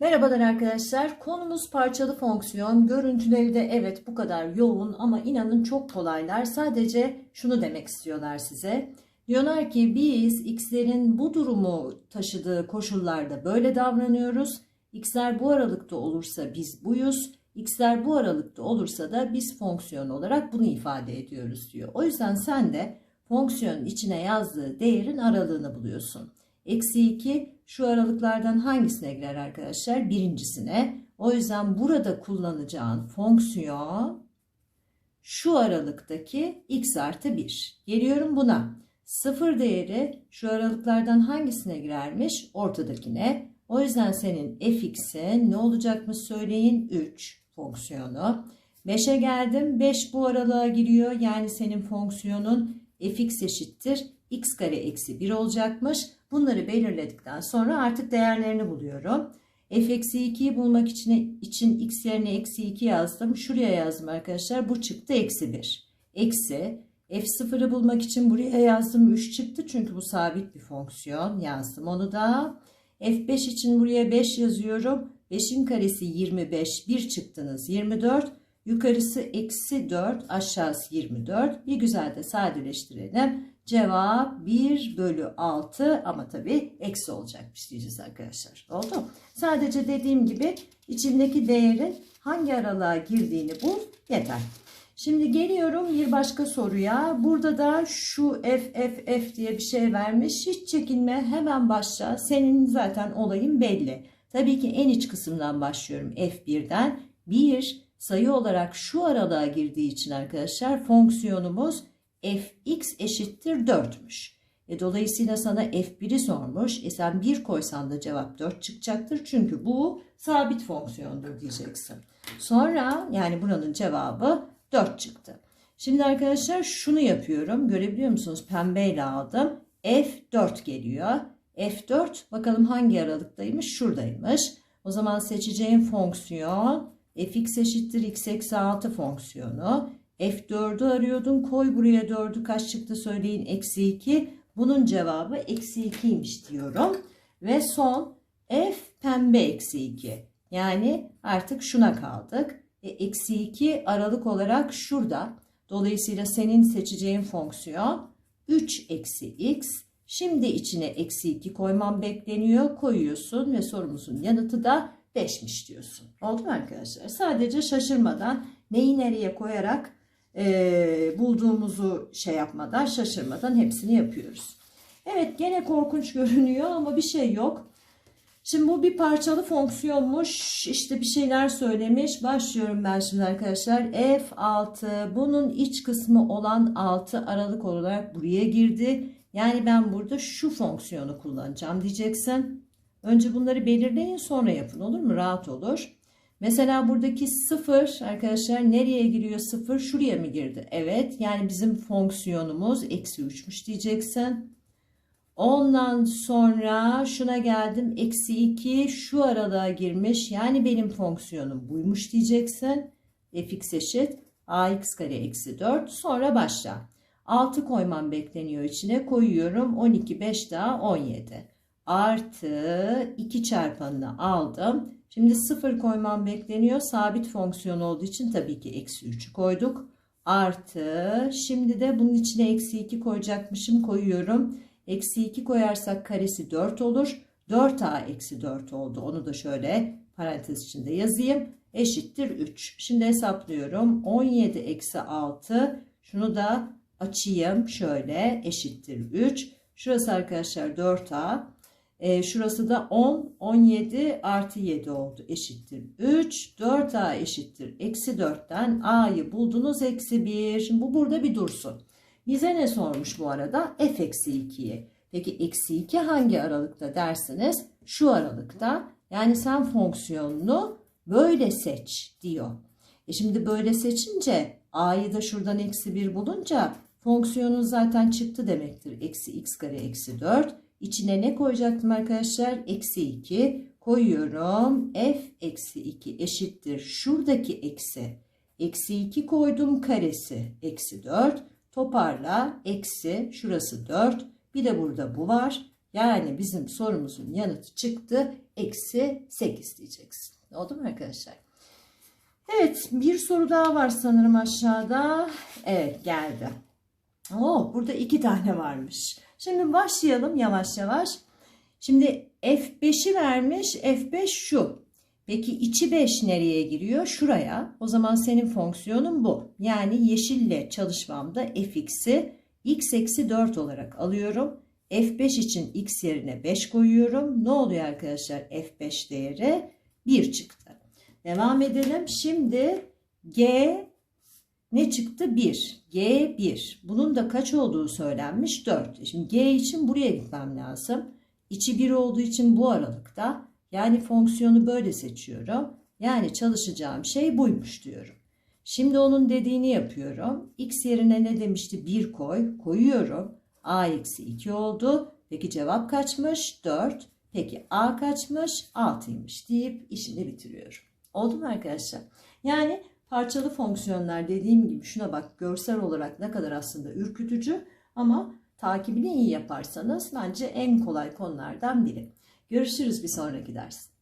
Merhabalar arkadaşlar. Konumuz parçalı fonksiyon. Görüntüleri de evet bu kadar yoğun ama inanın çok kolaylar. Sadece şunu demek istiyorlar size. Diyorlar ki biz x'lerin bu durumu taşıdığı koşullarda böyle davranıyoruz. x'ler bu aralıkta olursa biz buyuz. x'ler bu aralıkta olursa da biz fonksiyon olarak bunu ifade ediyoruz diyor. O yüzden sen de fonksiyonun içine yazdığı değerin aralığını buluyorsun. Eksi 2 şu aralıklardan hangisine girer arkadaşlar? Birincisine. O yüzden burada kullanacağın fonksiyon şu aralıktaki x artı 1. Geliyorum buna. Sıfır değeri şu aralıklardan hangisine girermiş? Ortadakine. O yüzden senin fx'in ne olacakmış söyleyin? 3 fonksiyonu. 5'e geldim. 5 bu aralığa giriyor. Yani senin fonksiyonun fx eşittir x kare eksi 1 olacakmış. Bunları belirledikten sonra artık değerlerini buluyorum. f eksi 2'yi bulmak için, için x yerine eksi 2 yazdım. Şuraya yazdım arkadaşlar. Bu çıktı eksi 1. Eksi f0'ı bulmak için buraya yazdım. 3 çıktı çünkü bu sabit bir fonksiyon. Yazdım onu da. f5 için buraya 5 yazıyorum. 5'in karesi 25. 1 çıktınız 24. Yukarısı eksi 4 aşağısı 24. Bir güzel de sadeleştirelim. Cevap 1 bölü 6 ama tabii eksi olacakmış diyeceğiz arkadaşlar. Oldu Sadece dediğim gibi içindeki değerin hangi aralığa girdiğini bul yeter. Şimdi geliyorum bir başka soruya. Burada da şu f f f diye bir şey vermiş. Hiç çekinme hemen başla. Senin zaten olayın belli. Tabii ki en iç kısımdan başlıyorum f1'den. 1 sayı olarak şu aralığa girdiği için arkadaşlar fonksiyonumuz fx eşittir 4'müş. E, dolayısıyla sana f1'i sormuş. E sen 1 koysan da cevap 4 çıkacaktır. Çünkü bu sabit fonksiyondur diyeceksin. Sonra yani buranın cevabı 4 çıktı. Şimdi arkadaşlar şunu yapıyorum. Görebiliyor musunuz? Pembeyle aldım. F4 geliyor. F4 bakalım hangi aralıktaymış? Şuradaymış. O zaman seçeceğim fonksiyon fx eşittir x eksi 6 fonksiyonu. F4'ü arıyordun. Koy buraya 4'ü kaç çıktı söyleyin. Eksi 2. Bunun cevabı eksi 2'ymiş diyorum. Ve son F pembe eksi 2. Yani artık şuna kaldık. E, eksi 2 aralık olarak şurada. Dolayısıyla senin seçeceğin fonksiyon 3 eksi x. Şimdi içine eksi 2 koymam bekleniyor. Koyuyorsun ve sorumuzun yanıtı da 5'miş diyorsun. Oldu mu arkadaşlar? Sadece şaşırmadan neyi nereye koyarak e, bulduğumuzu şey yapmadan şaşırmadan hepsini yapıyoruz. Evet gene korkunç görünüyor ama bir şey yok. Şimdi bu bir parçalı fonksiyonmuş. İşte bir şeyler söylemiş. Başlıyorum ben şimdi arkadaşlar. F6 bunun iç kısmı olan 6 aralık olarak buraya girdi. Yani ben burada şu fonksiyonu kullanacağım diyeceksin. Önce bunları belirleyin sonra yapın olur mu? Rahat olur. Mesela buradaki sıfır arkadaşlar nereye giriyor sıfır? Şuraya mı girdi? Evet yani bizim fonksiyonumuz eksi 3'müş diyeceksin. Ondan sonra şuna geldim. Eksi 2 şu aralığa girmiş. Yani benim fonksiyonum buymuş diyeceksin. fx eşit ax kare eksi 4. Sonra başla. 6 koymam bekleniyor içine. Koyuyorum. 12, 5 daha 17. Artı 2 çarpanını aldım. Şimdi 0 koymam bekleniyor. Sabit fonksiyon olduğu için tabii ki eksi 3'ü koyduk. Artı şimdi de bunun içine eksi 2 koyacakmışım koyuyorum. Eksi 2 koyarsak karesi 4 olur. 4a eksi 4 oldu. Onu da şöyle parantez içinde yazayım. Eşittir 3. Şimdi hesaplıyorum. 17 eksi 6. Şunu da açayım. Şöyle eşittir 3. Şurası arkadaşlar 4a. E, şurası da 10, 17 artı 7 oldu. Eşittir 3, 4a eşittir. Eksi 4'ten a'yı buldunuz eksi 1. Şimdi bu burada bir dursun. Bize ne sormuş bu arada? f eksi 2'yi. Peki eksi 2 hangi aralıkta dersiniz? Şu aralıkta. Yani sen fonksiyonunu böyle seç diyor. E şimdi böyle seçince a'yı da şuradan eksi 1 bulunca fonksiyonun zaten çıktı demektir. Eksi x kare eksi 4. İçine ne koyacaktım arkadaşlar? Eksi 2 koyuyorum. F eksi 2 eşittir. Şuradaki eksi. Eksi 2 koydum karesi. Eksi 4. Toparla. Eksi. Şurası 4. Bir de burada bu var. Yani bizim sorumuzun yanıtı çıktı. Eksi 8 diyeceksin. Oldu mu arkadaşlar? Evet bir soru daha var sanırım aşağıda. Evet geldi. Oo, burada iki tane varmış. Şimdi başlayalım yavaş yavaş. Şimdi F5'i vermiş. F5 şu. Peki içi 5 nereye giriyor? Şuraya. O zaman senin fonksiyonun bu. Yani yeşille çalışmamda fx'i x eksi 4 olarak alıyorum. F5 için x yerine 5 koyuyorum. Ne oluyor arkadaşlar? F5 değeri 1 çıktı. Devam edelim. Şimdi G ne çıktı? 1. G 1. Bunun da kaç olduğu söylenmiş? 4. Şimdi G için buraya gitmem lazım. İçi 1 olduğu için bu aralıkta. Yani fonksiyonu böyle seçiyorum. Yani çalışacağım şey buymuş diyorum. Şimdi onun dediğini yapıyorum. X yerine ne demişti? 1 koy. Koyuyorum. A eksi 2 oldu. Peki cevap kaçmış? 4. Peki A kaçmış? 6'ymış deyip işini bitiriyorum. Oldu mu arkadaşlar? Yani parçalı fonksiyonlar dediğim gibi şuna bak görsel olarak ne kadar aslında ürkütücü ama takibini iyi yaparsanız bence en kolay konulardan biri. Görüşürüz bir sonraki ders.